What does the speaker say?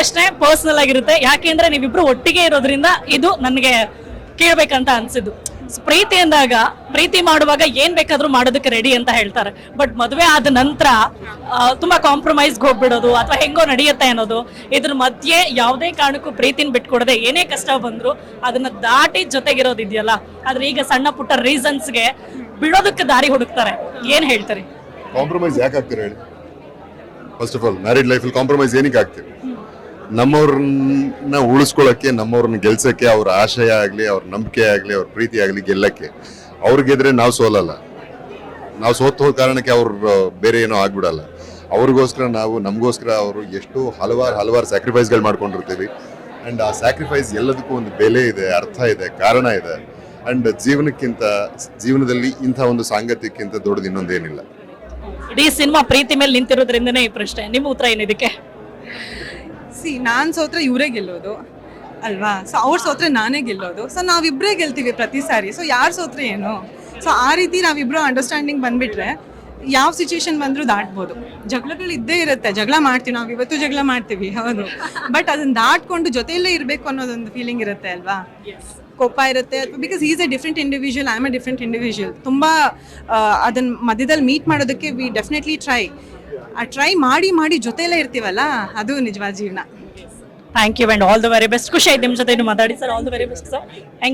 ಪ್ರಶ್ನೆ ಪರ್ಸನಲ್ ಆಗಿರುತ್ತೆ. ಯಾಕೆಂದ್ರೆ ನೀವಿಬ್ರು ಒಟ್ಟಿಗೆ ಇರೋದ್ರಿಂದ ಇದು ನನಗೆ ಕೇಳ್ಬೇಕಂತ ಅನ್ಸಿದ್ದು. ಪ್ರೀತಿ ಅಂದಾಗ, ಪ್ರೀತಿ ಮಾಡುವಾಗ ಏನ್ ಬೇಕಾದ್ರೂ ಮಾಡೋದಕ್ಕೆ ರೆಡಿ ಅಂತ ಹೇಳ್ತಾರೆ. ಬಟ್ ಮದುವೆ ಆದ ನಂತರ ತುಂಬಾ ಕಾಂಪ್ರಮೈಸ್ಗೆ ಹೋಗ್ಬಿಡೋದು ಅಥವಾ ಹೆಂಗೋ ನಡೆಯುತ್ತೆ ಅನ್ನೋದು, ಇದ್ರ ಮಧ್ಯೆ ಯಾವುದೇ ಕಾರಣಕ್ಕೂ ಪ್ರೀತಿನ ಬಿಟ್ಕೊಡದೆ ಏನೇ ಕಷ್ಟ ಬಂದ್ರು ಅದನ್ನ ದಾಟಿ ಜೊತೆಗಿರೋದಿದೆಯಲ್ಲ ಆದ್ರೆ ಈಗ ಸಣ್ಣ ಪುಟ್ಟ ರೀಸನ್ಸ್ಗೆ ಬಿಡೋದಕ್ಕೆ ದಾರಿ ಹುಡುಕ್ತಾರೆ. ಏನ್ ಹೇಳ್ತಾರೆ? ಕಾಂಪ್ರಮೈಸ್ ಯಾಕೆ ಆಗ್ತೀರಾ ಹೇಳಿ? ಫಸ್ಟ್ ಆಫ್ ಆಲ್ ಮ್ಯಾರಿಡ್ ಲೈಫಲ್ಲಿ ಕಾಂಪ್ರಮೈಸ್ ಏನಕ್ಕೆ ಆಗ್ತೀವಿ ನಮ್ಮವ್ರನ್ನ ಉಳಿಸ್ಕೊಳ್ಳೋಕ್ಕೆ ನಮ್ಮವ್ರನ್ನ ಗೆಲ್ಸೋಕ್ಕೆ, ಅವ್ರ ಆಶಯ ಆಗಲಿ, ಅವ್ರ ನಂಬಿಕೆ ಆಗಲಿ, ಅವ್ರ ಪ್ರೀತಿ ಆಗಲಿ ಗೆಲ್ಲಕ್ಕೆ. ಅವ್ರು ನಾವು ಸೋಲಲ್ಲ. ನಾವು ಸೋತ್ ಹೋದ ಕಾರಣಕ್ಕೆ ಅವ್ರು ಬೇರೆ ಏನೋ ಆಗ್ಬಿಡಲ್ಲ. ಅವ್ರಿಗೋಸ್ಕರ ನಾವು, ನಮಗೋಸ್ಕರ ಅವರು ಎಷ್ಟು ಹಲವಾರು ಹಲವಾರು ಸ್ಯಾಕ್ರಿಫೈಸ್ಗಳು ಮಾಡ್ಕೊಂಡಿರ್ತೀವಿ. ಆ್ಯಂಡ್ ಆ ಸ್ಯಾಕ್ರಿಫೈಸ್ ಎಲ್ಲದಕ್ಕೂ ಒಂದು ಬೆಲೆ ಇದೆ, ಅರ್ಥ ಇದೆ, ಕಾರಣ ಇದೆ. ಆ್ಯಂಡ್ ಜೀವನಕ್ಕಿಂತ, ಜೀವನದಲ್ಲಿ ಇಂಥ ಒಂದು ಸಾಂಗತ್ಯಕ್ಕಿಂತ ದೊಡ್ಡದು ಇನ್ನೊಂದೇನಿಲ್ಲ. ಇಡೀ ಸಿನಿಮಾ ಪ್ರೀತಿ ಮೇಲೆ ನಿಂತಿರೋದ್ರಿಂದನೇ ಈ ಪ್ರಶ್ನೆ. ನಿಮ್ಮ ಉತ್ತರ ಏನಿದಕ್ಕೆ? ಸಿ ನಾನು ಸೋತ್ರೆ ಇವರೇ ಗೆಲ್ಲೋದು ಅಲ್ವಾ? ಸೊ ಅವ್ರು ಸೋತ್ರೆ ನಾನೇ ಗೆಲ್ಲೋದು. ಸೊ ನಾವಿಬ್ಬರೇ ಗೆಲ್ತೀವಿ ಪ್ರತಿ ಸಾರಿ. ಸೊ ಯಾರು ಸೋತ್ರೆ ಏನು? ಸೊ ಆ ರೀತಿ ನಾವಿಬ್ಬರು ಅಂಡರ್ಸ್ಟ್ಯಾಂಡಿಂಗ್ ಬಂದ್ಬಿಟ್ರೆ ಯಾವ ಸಿಚುವೇಶನ್ ಬಂದರೂ ದಾಟ್ಬೋದು. ಜಗಳಗಳು ಇದ್ದೇ ಇರುತ್ತೆ. ಜಗಳ ಮಾಡ್ತೀವಿ ನಾವು. ಇವತ್ತು ಜಗಳ ಮಾಡ್ತೀವಿ. ಹೌದು. ಬಟ್ ಅದನ್ನ ದಾಟ್ಕೊಂಡು ಜೊತೆಯಲ್ಲೇ ಇರಬೇಕು ಅನ್ನೋದೊಂದು ಫೀಲಿಂಗ್ ಇರುತ್ತೆ ಅಲ್ವಾ? ಕೋಪ ಇರುತ್ತೆ. Because is a different individual I am a different individual ತುಂಬ ಅದನ್ನು ಮಧ್ಯದಲ್ಲಿ ಮೀಟ್ ಮಾಡೋದಕ್ಕೆ ವಿ ಡೆಫಿನೆಟ್ಲಿ ಟ್ರೈ ಆ ಟ್ರೈ ಮಾಡಿ ಮಾಡಿ ಜೊತೆಲೇ ಇರ್ತೀವಲ್ಲ, ಅದು ನಿಜವಾದ ಜೀವನ. Thank you and all the very best ಖುಷಿ ಆಯ್ತು ನಿಮ್ಮ ಜೊತೆ ಮಾತಾಡಿ sir all the very best sir thank